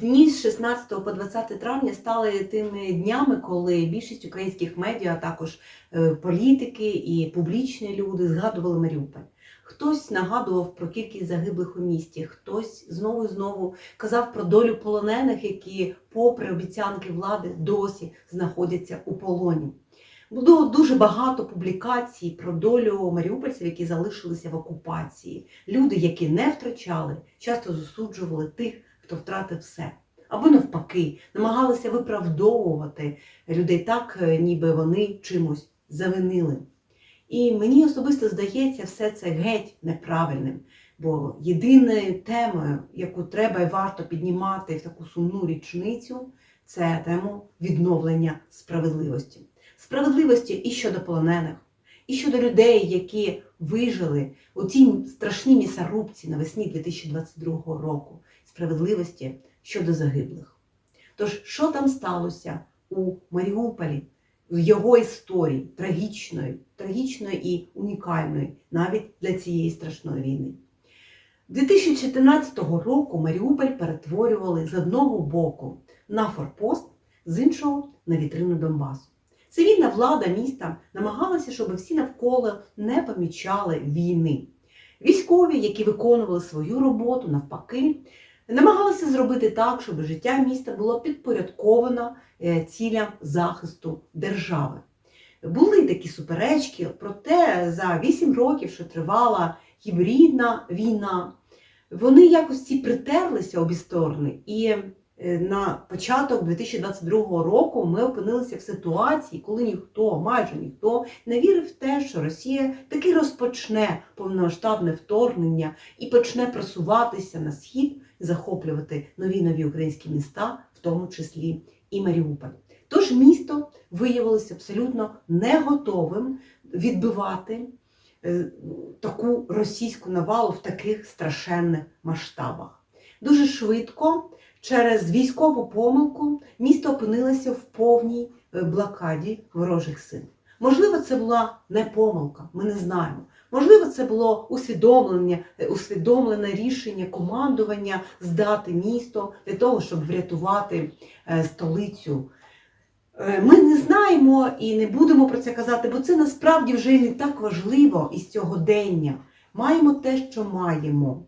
Дні з 16 по 20 травня стали тими днями, коли більшість українських медіа, а також е, політики і публічні люди згадували Маріуполь. Хтось нагадував про кількість загиблих у місті, хтось знову і знову казав про долю полонених, які, попри обіцянки влади, досі знаходяться у полоні. Було дуже багато публікацій про долю маріупольців, які залишилися в окупації. Люди, які не втрачали, часто засуджували тих, хто втратив все. Або навпаки, намагалися виправдовувати людей так, е, ніби вони чимось завинили. І мені особисто здається все це геть неправильним. Бо єдиною темою, яку треба і варто піднімати в таку сумну річницю, це тему відновлення справедливості. Справедливості і щодо полонених, і щодо людей, які вижили у цій страшній місарубці навесні 2022 року. Справедливості щодо загиблих. Тож, що там сталося у Маріуполі в його історії трагічної, трагічної і унікальної навіть для цієї страшної війни? 2014 року Маріуполь перетворювали з одного боку на форпост, з іншого на вітрину Донбасу. Цивільна влада міста намагалася, щоб всі навколо не помічали війни. Військові, які виконували свою роботу навпаки, намагалися зробити так, щоб життя міста було підпорядковано е, цілям захисту держави. Були такі суперечки, проте за 8 років, що тривала гібридна війна, вони якось ці притерлися обі сторони. І на початок 2022 року ми опинилися в ситуації, коли ніхто, майже ніхто, не вірив в те, що Росія таки розпочне повномасштабне вторгнення і почне просуватися на схід, захоплювати нові нові українські міста, в тому числі і Маріуполь. Тож місто виявилося абсолютно не готовим відбивати е, таку російську навалу в таких страшенних масштабах. Дуже швидко, через військову помилку, місто опинилося в повній е, блокаді ворожих сил. Можливо, це була не помилка, ми не знаємо. Можливо, це було усвідомлення, е, усвідомлене рішення командування здати місто для того, щоб врятувати е, столицю. Ми не знаємо і не будемо про це казати, бо це насправді вже не так важливо із цього дення. Маємо те, що маємо.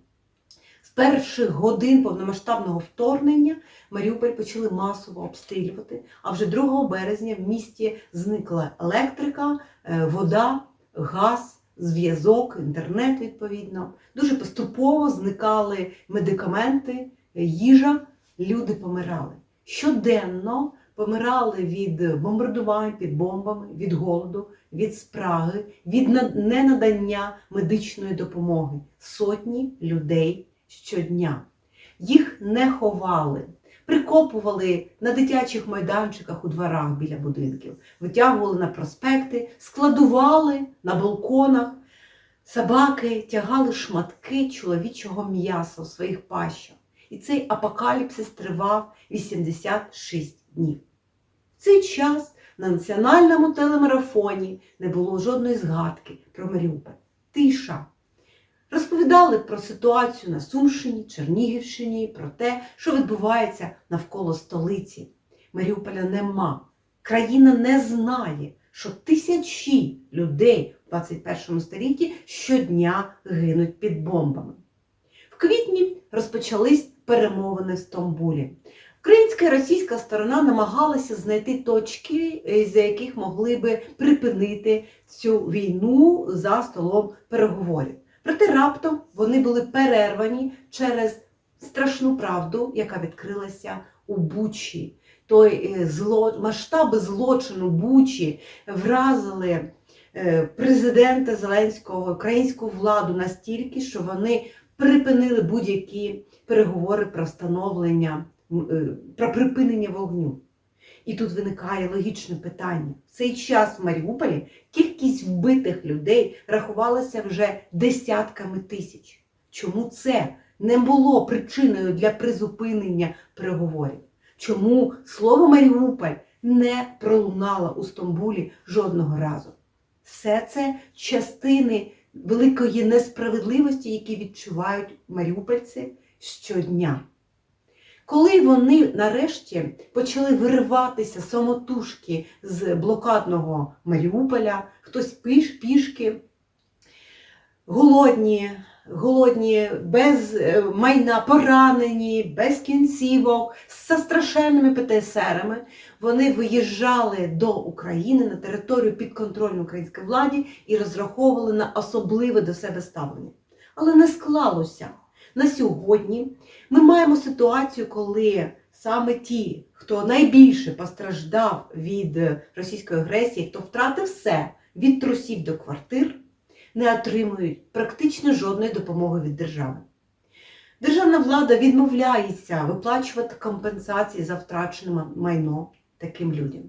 Перших годин повномасштабного вторгнення Маріуполь почали масово обстрілювати, а вже 2 березня в місті зникла електрика, е, вода, газ, зв'язок, інтернет відповідно. Дуже поступово зникали медикаменти, їжа, люди помирали. Щоденно помирали від бомбардувань під бомбами, від голоду, від спраги, від ненадання медичної допомоги. Сотні людей щодня. Їх не ховали, прикопували на дитячих майданчиках у дворах біля будинків, витягували на проспекти, складували на балконах. Собаки тягали шматки чоловічого м'яса у своїх пащах. І цей апокаліпсис тривав 86 днів. В цей час на національному телемарафоні не було жодної згадки про Маріуполь. Тиша. Розповідали про ситуацію на Сумщині, Чернігівщині, про те, що відбувається навколо столиці. Маріуполя нема. Країна не знає, що тисячі людей в 21 столітті щодня гинуть під бомбами. В квітні розпочались перемовини в Стамбулі. Українська і російська сторона намагалися знайти точки, е, за яких могли би припинити цю війну за столом переговорів. Проте раптом вони були перервані через страшну правду, яка відкрилася у Бучі. Той е, зло... масштаби злочину Бучі вразили е, президента Зеленського, українську владу настільки, що вони припинили будь-які переговори про встановлення, е, про припинення вогню. І тут виникає логічне питання. В цей час в Маріуполі кількість вбитих людей рахувалася вже десятками тисяч. Чому це не було причиною для призупинення переговорів? Чому слово Маріуполь не пролунало у Стамбулі жодного разу? Все це частини великої несправедливості, які відчувають маріупольці щодня. Коли вони нарешті почали вириватися самотужки з блокадного Маріуполя, хтось піш, пішки, голодні, голодні, без е, майна, поранені, без кінцівок, з страшенними ПТСРами, вони виїжджали до України на територію підконтрольної української владі і розраховували на особливе до себе ставлення. Але не склалося. На сьогодні ми маємо ситуацію, коли саме ті, хто найбільше постраждав від російської агресії, хто втратив все від трусів до квартир, не отримують практично жодної допомоги від держави. Державна влада відмовляється виплачувати компенсації за втрачене майно таким людям.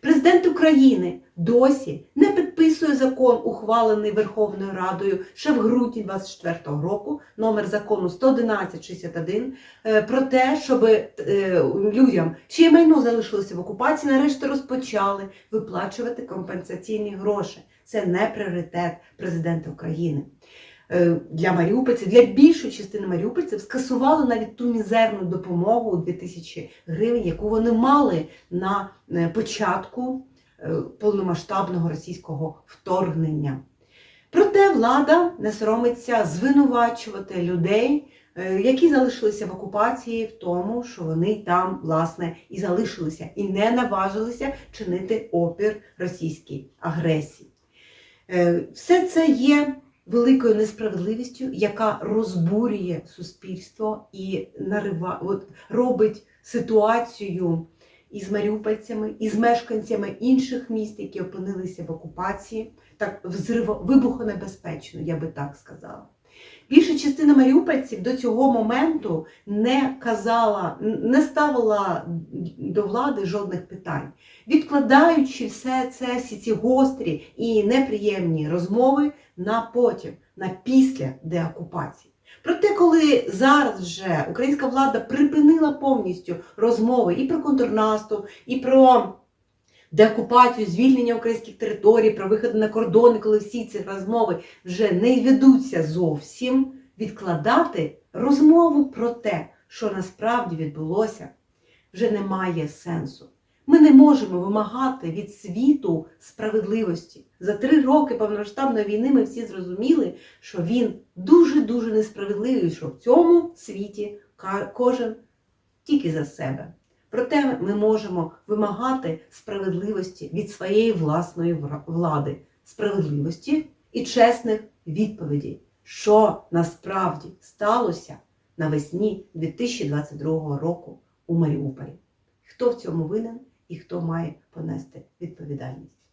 Президент України досі не підписує закон, ухвалений Верховною Радою ще в грудні 24-го року, номер закону 11161, е, про те, щоб е, людям, чиє майно залишилося в окупації, нарешті розпочали виплачувати компенсаційні гроші. Це не пріоритет президента України. Е, Для маріупольців, для більшої частини маріупольців скасували навіть ту мізерну допомогу у 2000 гривень, яку вони мали на початку повномасштабного російського вторгнення. Проте влада не соромиться звинувачувати людей, е, які залишилися в окупації, в тому, що вони там, власне, і залишилися, і не наважилися чинити опір російській агресії. Е, Все це є великою несправедливістю, яка розбурює суспільство і нарива, от, робить ситуацію із маріупольцями, і з мешканцями інших міст, які опинилися в окупації, так взриво, вибухонебезпечно, я би так сказала. Більша частина маріупольців до цього моменту не казала, не ставила до влади жодних питань, відкладаючи все це, всі ці гострі і неприємні розмови на потім, на після деокупації. Проте, коли зараз вже українська влада припинила повністю розмови і про контрнаступ, і про деокупацію, звільнення українських територій, про вихід на кордони, коли всі ці розмови вже не ведуться зовсім, відкладати розмову про те, що насправді відбулося, вже немає сенсу. Ми не можемо вимагати від світу справедливості. За три роки повномасштабної війни ми всі зрозуміли, що він дуже-дуже несправедливий, що в цьому світі кожен тільки за себе. Проте ми можемо вимагати справедливості від своєї власної влади, справедливості і чесних відповідей, що насправді сталося навесні 2022 року у Маріуполі. Хто в цьому винен і хто має понести відповідальність?